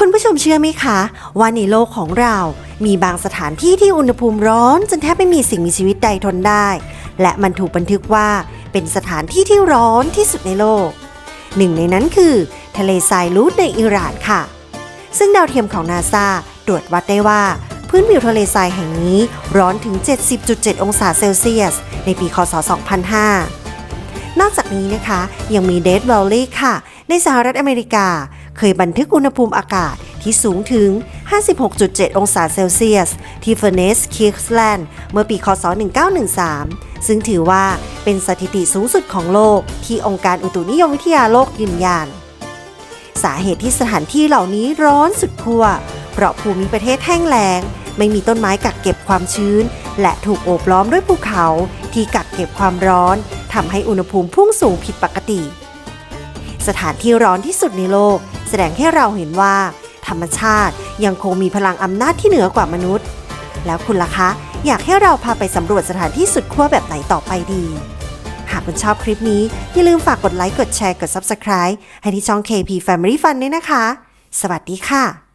คุณผู้ชมเชื่อไหมคะว่าในโลกของเรา มีบางสถานที่ที่อุณหภูมิร้อน จนแทบไม่มีสิ่งมีชีวิตใดทนได้ และมันถูกบันทึกว่าเป็นสถานที่ที่ร้อนที่สุดในโลก หนึ่งในนั้นคือ ทะเลทรายลูดในอิหร่านค่ะ ซึ่งดาวเทียมของนาซาตรวจวัดได้ว่า พื้นผิวทะเลทรายแห่งนี้ร้อนถึง 70.7 องศาเซลเซียส ในปีคศ 2005 นอกจากนี้นะคะ ยังมีเด d แวลลีย์ค่ะ ในสหรัฐอเมริกา เคยบันทึกอุณหภูมิอากาศที่สูงถึง 56.7 องศาเซลเซียส ที่เฟอร์เนสคิกสแลนด์เมื่อปีคศ 1913 ซึ่งถือว่าเป็นสถิติสูงสุดของโลกที่องค์การอุตุนิยมวิทยาโลกยืนยัน สาเหตุที่สถานที่เหล่านี้ร้อนสุดขั้วเพราะภูมิประเทศแห้งแล้งไม่มีต้นไม้กักเก็บความชื้น และถูกโอบล้อมด้วยภูเขาที่กักเก็บความร้อนทำให้อุณหภูมิพุ่งสูงผิดปกติ สถานที่ร้อนที่สุดในโลก แสดงให้เราเห็นว่า ธรรมชาติยังคงมีพลังอำนาจที่เหนือกว่ามนุษย์ แล้วคุณล่ะคะ อยากให้เราพาไปสำรวจสถานที่สุดขั้วแบบไหนต่อไปดี หากคุณชอบคลิปนี้ อย่าลืมฝากกดไลค์กดแชร์กด Subscribe ให้ที่ช่อง KP Family Fun ด้วยนะคะ สวัสดีค่ะ